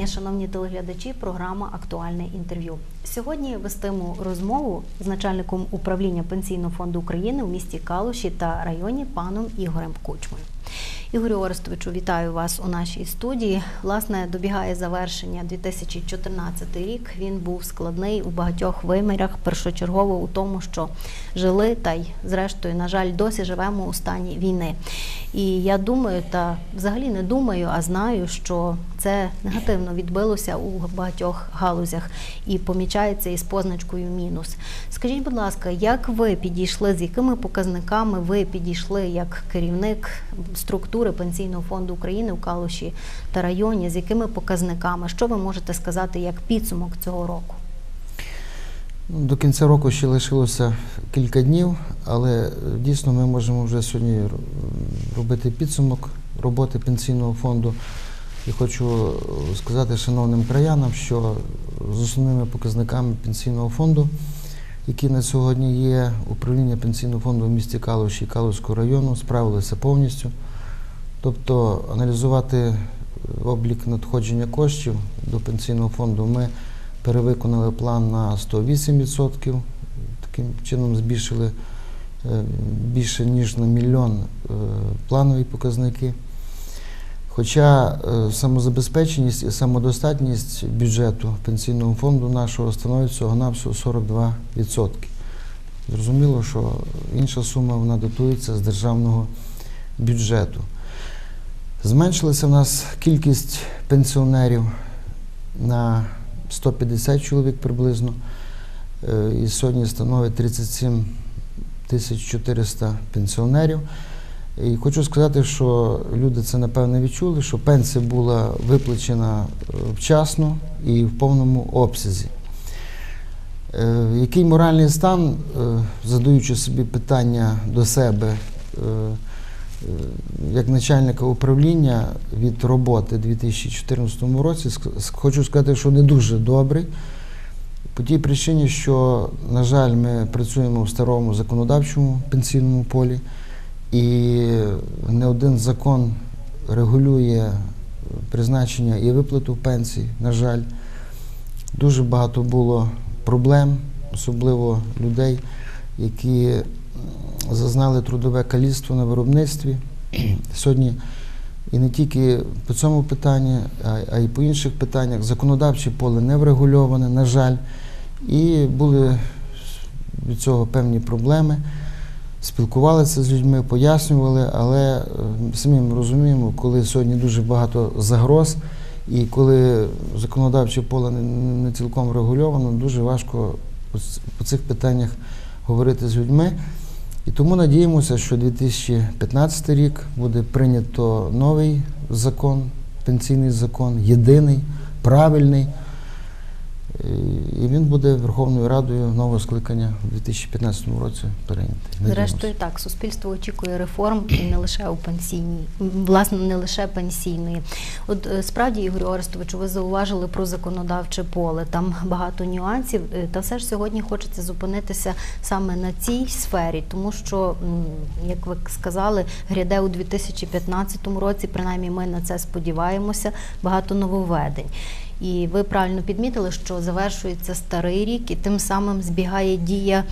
дня, шановні телеглядачі. Програма Актуальне інтерв'ю. Сьогодні вестиму розмову з начальником управління Пенсійного фонду України в місті Калуші та районі паном Ігорем Кучмою. Ігорю Орестовичу, вітаю вас у нашій студії. Власне, добігає завершення 2014 рік. Він був складний у багатьох вимірах, першочергово у тому, що жили та й, зрештою, на жаль, досі живемо у стані війни. І я думаю, та взагалі не думаю, а знаю, що це негативно відбилося у багатьох галузях і помічається із позначкою мінус. Скажіть, будь ласка, як ви підійшли, з якими показниками ви підійшли як керівник структури Пенсійного фонду України у Калуші та районі, з якими показниками? Що ви можете сказати як підсумок цього року? Ну, До кінця року ще лишилося кілька днів, але е, дійсно ми можемо вже сьогодні робити підсумок роботи пенсійного фонду. І хочу е, сказати шановним краянам, що з основними показниками пенсійного фонду, які на сьогодні є, управління пенсійного фонду в місті Калуші і Калуського району справилися повністю. Тобто аналізувати е, облік надходження коштів до пенсійного фонду ми перевиконали план на 108%. Таким чином збільшили е, більше ніж на мільйон е, планові показники. Хоча самозабезпеченість і самодостатність бюджету пенсійного фонду нашого становить всього навсього 42%. Зрозуміло, що інша сума вона дотується з державного бюджету. Зменшилася в нас кількість пенсіонерів на 150 чоловік приблизно. Е, І сьогодні становить 37 тисяч 400 пенсіонерів. І хочу сказати, що люди це напевно відчули, що пенсія була виплачена е, вчасно і в повному обсязі. Е, Який моральний стан, задаючи собі питання до себе, як начальника управління від роботи у 2014 році, хочу сказати, що не дуже добрий. По тій причині, що, на жаль, ми працюємо в старому законодавчому пенсійному полі, і не один закон регулює призначення і виплату пенсій, на жаль. Дуже багато було проблем, особливо людей, які зазнали трудове каліцтво на виробництві. Сьогодні і не тільки по цьому питанні, а, й по інших питаннях законодавче поле не врегульоване, на жаль, і були від цього певні проблеми. Спілкувалися з людьми, пояснювали, але е, самі ми розуміємо, коли сьогодні дуже багато загроз, і коли законодавче поле не, цілком врегульовано, дуже важко по цих питаннях говорити з людьми. І тому надіємося, що 2015 рік буде прийнято новий закон, пенсійний закон, єдиний, правильний. І він буде Верховною Радою нового скликання у 2015 році прийнятий. Зрештою, так, суспільство очікує реформ і не лише у пенсійній, власне, не лише пенсійної. От е, справді, Ігорю Орестовичу, ви зауважили про законодавче поле. Там багато нюансів. е, Та все ж сьогодні хочеться зупинитися саме на цій сфері, тому що, як ви сказали, гряде у 2015 році, принаймні ми на це сподіваємося, багато нововведень. І ви правильно підмітили, що завершується старий рік, і тим самим збігає дія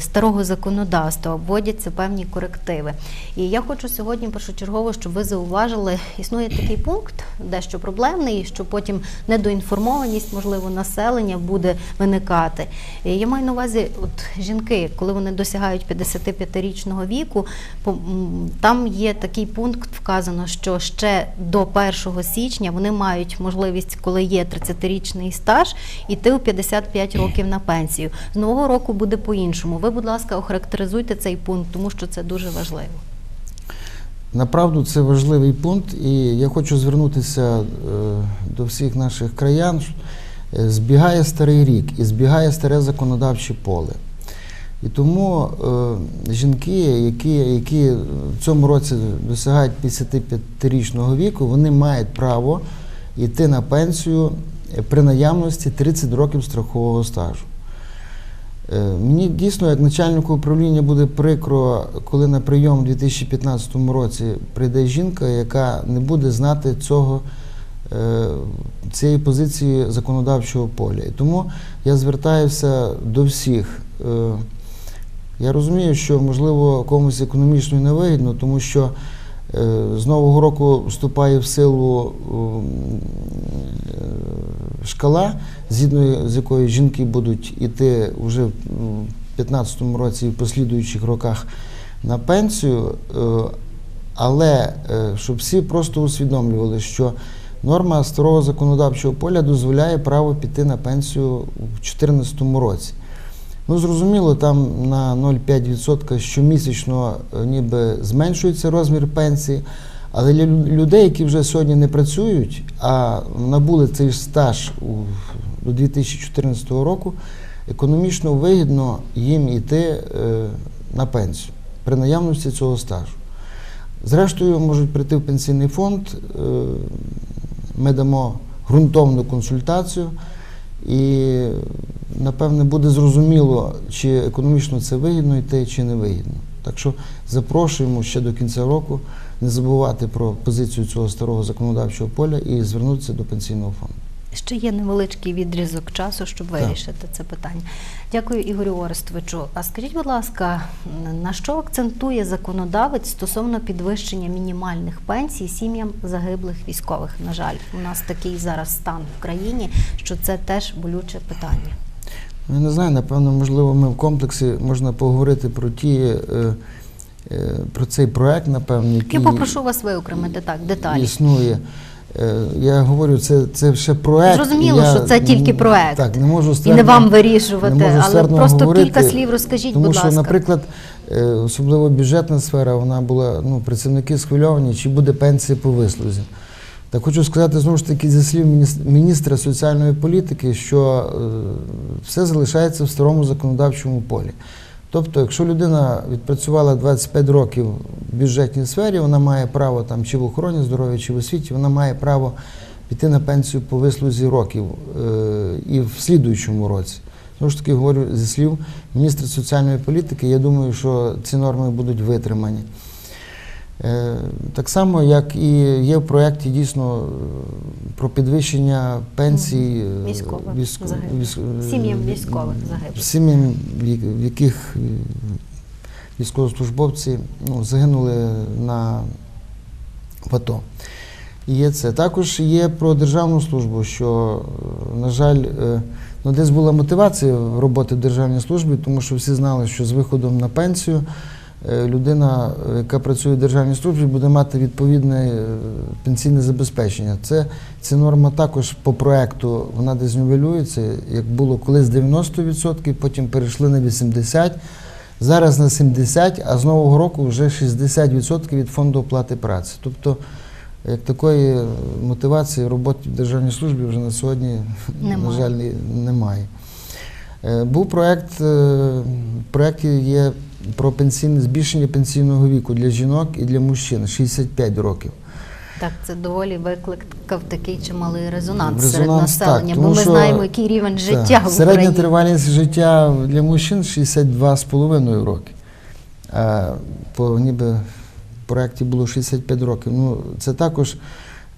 старого законодавства, вводяться певні корективи. І я хочу сьогодні першочергово, щоб ви зауважили, існує такий пункт, дещо проблемний, що потім недоінформованість, можливо, населення буде виникати. І я маю на увазі, от жінки, коли вони досягають 55-річного віку, по- там є такий пункт вказано, що ще до 1 січня вони мають можливість, коли є 30-річний стаж, іти у 55 років на пенсію. З нового року буде по-іншому. Ви, будь ласка, охарактеризуйте цей пункт, тому що це дуже важливо. Направду це важливий пункт, і я хочу звернутися е, до всіх наших краян. Е, Збігає старий рік і збігає старе законодавче поле. І тому е, жінки, які, які в цьому році досягають 55-річного віку, вони мають право йти на пенсію при наявності 30 років страхового стажу. Е, Мені дійсно, як начальнику управління, буде прикро, коли на прийом у 2015 році прийде жінка, яка не буде знати цього е, цієї позиції законодавчого поля. І тому я звертаюся до всіх. Е, Я розумію, що можливо комусь економічно невигідно, тому що з нового року вступає в силу е, шкала, згідно з якою жінки будуть іти вже в 2015 році і в послідуючих роках на пенсію. Е, Але е, щоб всі просто усвідомлювали, що норма старого законодавчого поля дозволяє право піти на пенсію у 2014 році. Ну, зрозуміло, там на 0,5% щомісячно е, ніби зменшується розмір пенсії. Але для людей, які вже сьогодні не працюють, а набули цей стаж до 2014 року, економічно вигідно їм йти е, на пенсію при наявності цього стажу. Зрештою, можуть прийти в пенсійний фонд, е, ми дамо ґрунтовну консультацію, і напевне буде зрозуміло, чи економічно це вигідно йти, чи не вигідно. Так що запрошуємо ще до кінця року не забувати про позицію цього старого законодавчого поля і звернутися до пенсійного фонду. Ще є невеличкий відрізок часу, щоб Так. вирішити це питання. Дякую, Ігорю Орестовичу. А скажіть, будь ласка, на що акцентує законодавець стосовно підвищення мінімальних пенсій сім'ям загиблих військових? На жаль, у нас такий зараз стан в країні, що це теж болюче питання. Ну, Я не знаю, напевно, можливо, ми в комплексі можна поговорити про ті. е, е, Про цей проект, напевно, Я попрошу вас виокремити так деталі. існує. Е, Я говорю, це, це ще проект. Зрозуміло, Я що це тільки проект. Так, не можу І не вам вирішувати, не можу але просто говорити, кілька слів розкажіть, тому будь що, ласка. наприклад, е, особливо бюджетна сфера, вона була, ну, працівники схвильовані, чи буде пенсія по вислузі. Так хочу сказати знову ж таки зі слів міністра соціальної політики, що е, все залишається в старому законодавчому полі. Тобто, якщо людина відпрацювала 25 років в бюджетній сфері, вона має право там чи в охороні здоров'я, чи в освіті, вона має право піти на пенсію по вислузі років е, і в слідуючому році. Знову ж таки, говорю зі слів міністра соціальної політики, я думаю, що ці норми будуть витримані. Е, Так само, як і є в проєкті дійсно про підвищення пенсій е, Військових військ- військ- е, Сім'ям військових загиблих. Сім'ям, в яких е, військовослужбовці ну, загинули на АТО. І є це. Також є про державну службу, що, на жаль, ну, десь була мотивація роботи в державній службі, тому що всі знали, що з виходом на пенсію людина, е, яка працює в державній службі, буде мати відповідне е, пенсійне забезпечення. Це ця норма також по проекту вона десь нівелюється, як було колись 90%, потім перейшли на 80%, зараз на 70%, а з нового року вже 60% від фонду оплати праці. Тобто, як такої мотивації роботи в державній службі вже на сьогодні, Немає. на жаль, немає. Е, Був проект, е, в проєкті є про пенсійне збільшення пенсійного віку для жінок і для мужчин 65 років. Так, це доволі викликав такий чималий резонанс, серед Резонанс, так, населення, бо ми що, знаємо, який рівень життя Так, в Середня Україні. тривалість життя для мужчин 62,5 роки. А по ніби в проєкті було 65 років. Ну, це також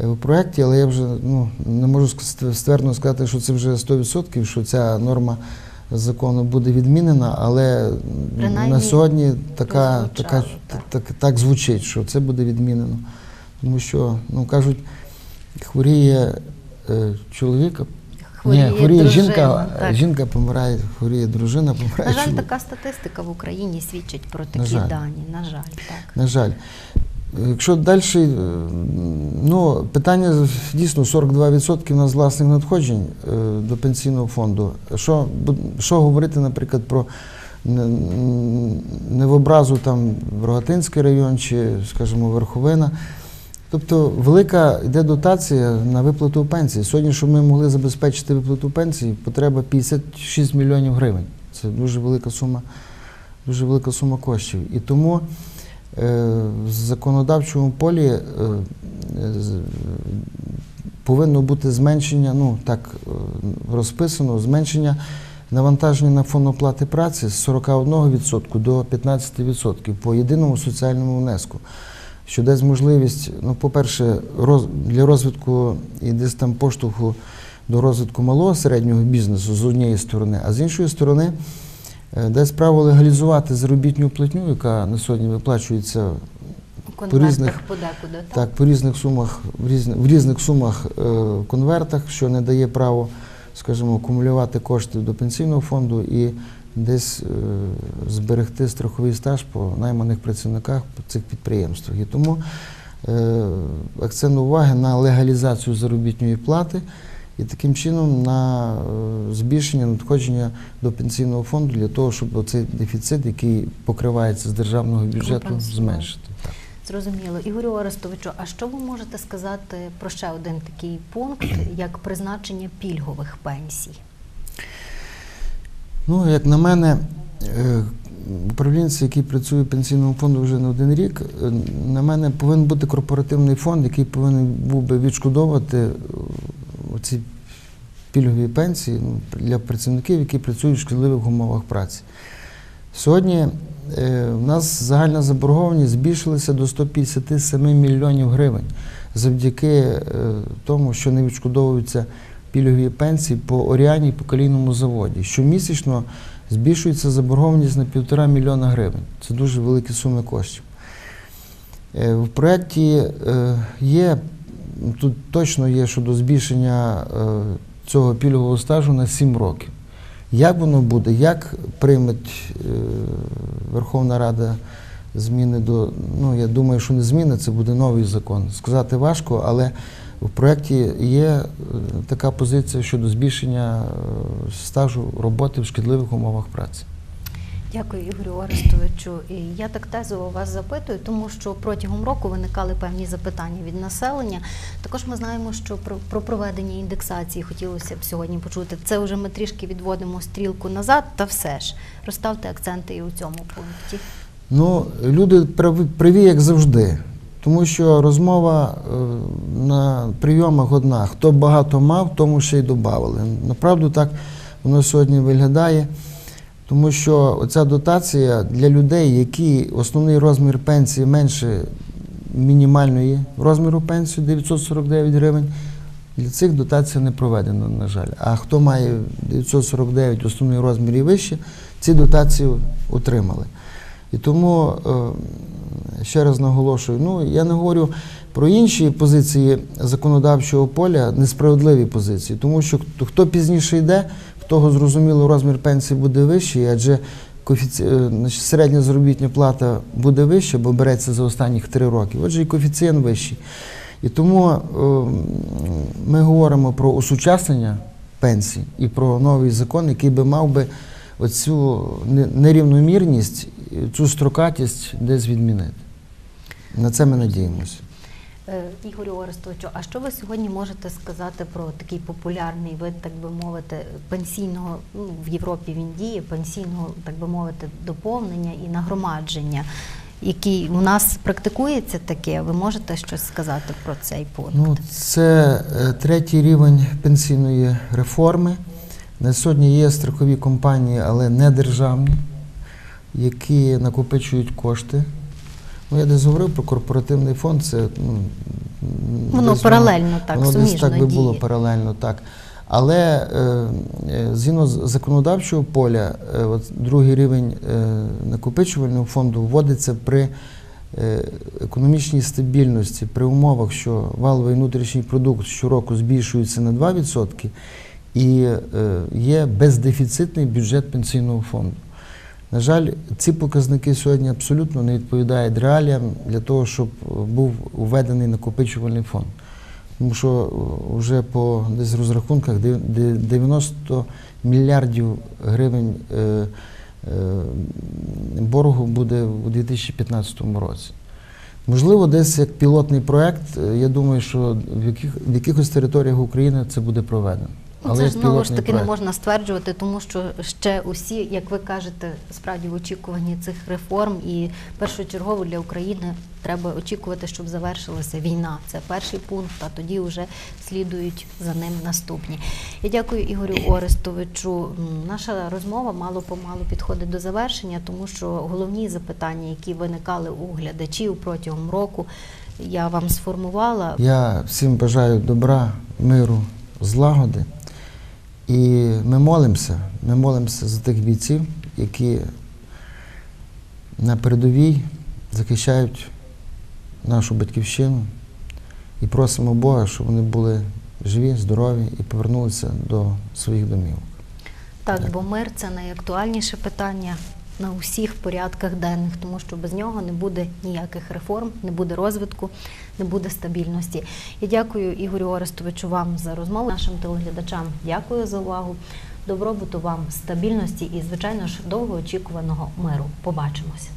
е, в проєкті, але я вже ну, не можу ствердно сказати, що це вже 100%, що ця норма закону буде відмінена, але Принаймні, на сьогодні така, така, так. так, так звучить, що це буде відмінено. Тому що, ну кажуть, хворіє е, чоловік, Хворіє ні, хворіє дружина, жінка, так. жінка помирає, хворіє дружина, помирає На жаль, чоловік. така статистика в Україні свідчить про такі жаль. дані. На жаль, так. На жаль. Якщо далі, е, ну, питання дійсно 42% у нас власних надходжень е, до пенсійного фонду. Що, що говорити, наприклад, про не- в образу там Рогатинський район чи, скажімо, Верховина. Тобто велика йде дотація на виплату пенсії. Сьогодні, щоб ми могли забезпечити виплату пенсії, потреба 56 мільйонів гривень. Це дуже велика сума, дуже велика сума коштів. І тому в законодавчому полі е, повинно бути зменшення, ну так е, розписано, зменшення навантаження на фонд оплати праці з 41% до 15% по єдиному соціальному внеску. що дасть можливість, ну, по-перше, роз, для розвитку і десь там поштовху до розвитку малого середнього бізнесу з однієї сторони, а з іншої сторони е, дасть право легалізувати заробітну платню, яка на сьогодні виплачується конвертах різних- подекуди. Так? так, по різних сумах, в різних, в різних сумах е, в конвертах, що не дає право, скажімо, акумулювати кошти до пенсійного фонду і десь е, зберегти страховий стаж по найманих працівниках по цих підприємствах. І тому е, акцент уваги на легалізацію заробітної плати і таким чином на е, збільшення надходження до пенсійного фонду для того, щоб цей дефіцит, який покривається з державного бюджету, зменшити. Так. Зрозуміло. Ігорю Орестовичу, а що ви можете сказати про ще один такий пункт, як призначення пільгових пенсій? Ну, як на мене, е, управлінці, які працюють в пенсійному фонду вже не один рік, е, на мене повинен бути корпоративний фонд, який повинен був би відшкодовувати ці пільгові пенсії ну, для працівників, які працюють в шкідливих умовах праці. Сьогодні е, в нас загальна заборгованість збільшилася до 157 мільйонів гривень завдяки е, тому, що не відшкодовуються пільгові пенсії по Оріані і по калійному заводі. Щомісячно збільшується заборгованість на півтора мільйона гривень. Це дуже великі суми коштів. Е, В проєкті є, тут точно є щодо збільшення е, цього пільгового стажу на 7 років. Як воно буде, як прийме е, Верховна Рада зміни до. Ну, я думаю, що не зміни, це буде новий закон. Сказати важко, але в проєкті є е, така позиція щодо збільшення стажу роботи в шкідливих умовах праці. Дякую, Ігорю Орестовичу. І я так тезово вас запитую, тому що протягом року виникали певні запитання від населення. Також ми знаємо, що про, про проведення індексації хотілося б сьогодні почути. Це вже ми трішки відводимо стрілку назад, та все ж розставте акценти і у цьому пункті. Ну, люди праві, праві як завжди, тому що розмова е, на прийомах одна. Хто багато мав, тому ще й додавали. Направду так воно сьогодні виглядає, тому що оця дотація для людей, які основний розмір пенсії менше мінімальної розміру пенсії 949 гривень. Для цих дотацій не проведено, на жаль. А хто має 949 основний розмір і вище, ці дотації отримали. І тому е, ще раз наголошую, ну я не говорю про інші позиції законодавчого поля, несправедливі позиції, тому що хто пізніше йде, того зрозуміло розмір пенсії буде вищий, адже е, середня заробітна плата буде вища, бо береться за останніх три роки. Отже, і коефіцієнт вищий. І тому е, ми говоримо про осучаснення пенсій і про новий закон, який би мав би оцю нерівномірність, цю строкатість десь відмінити. На це ми надіємося. Е, Ігорю Орестовичу, а що ви сьогодні можете сказати про такий популярний вид, так би мовити, пенсійного ну, в Європі він діє, пенсійного, так би мовити, доповнення і нагромадження, який у нас практикується таке? Ви можете щось сказати про цей пункт? Ну, це е, третій рівень пенсійної реформи. На сьогодні є страхові компанії, але не державні, які накопичують кошти. Ну, я десь говорив про корпоративний фонд, це ну, Воно десь паралельно так, воно десь суміжно так би було паралельно, так. Але е, е, згідно з законодавчого поля, е, от другий рівень е, накопичувального фонду вводиться при економічній стабільності, при умовах, що валовий внутрішній продукт щороку збільшується на 2% і є бездефіцитний бюджет пенсійного фонду. На жаль, ці показники сьогодні абсолютно не відповідають реаліям для того, щоб е, був введений накопичувальний фонд. Тому що е, вже по десь розрахунках 90 мільярдів гривень е, боргу буде у 2015 році. Можливо, десь як пілотний проект, я думаю, що в, в якихось територіях України це буде проведено. Але Це ж знову ж таки не можна стверджувати, тому що ще усі, як ви кажете, справді в очікуванні цих реформ, і першочергово для України треба очікувати, щоб завершилася війна. Це перший пункт, а тоді вже слідують за ним наступні. Я дякую Ігорю Орестовичу. Наша розмова мало помалу підходить до завершення, тому що головні запитання, які виникали у глядачів протягом року, я вам сформувала. Я всім бажаю добра, миру, злагоди. І ми молимося, ми молимося за тих бійців, які на передовій захищають нашу батьківщину. І просимо Бога, щоб вони були живі, здорові і повернулися до своїх домівок. Так, бо мир це найактуальніше питання на усіх порядках денних, тому що без нього не буде ніяких реформ, не буде розвитку, не буде стабільності. Я дякую Ігорю Орестовичу вам за розмову. Нашим телеглядачам дякую за увагу. Добробуту вам, стабільності і, звичайно ж, довгоочікуваного миру. Побачимося.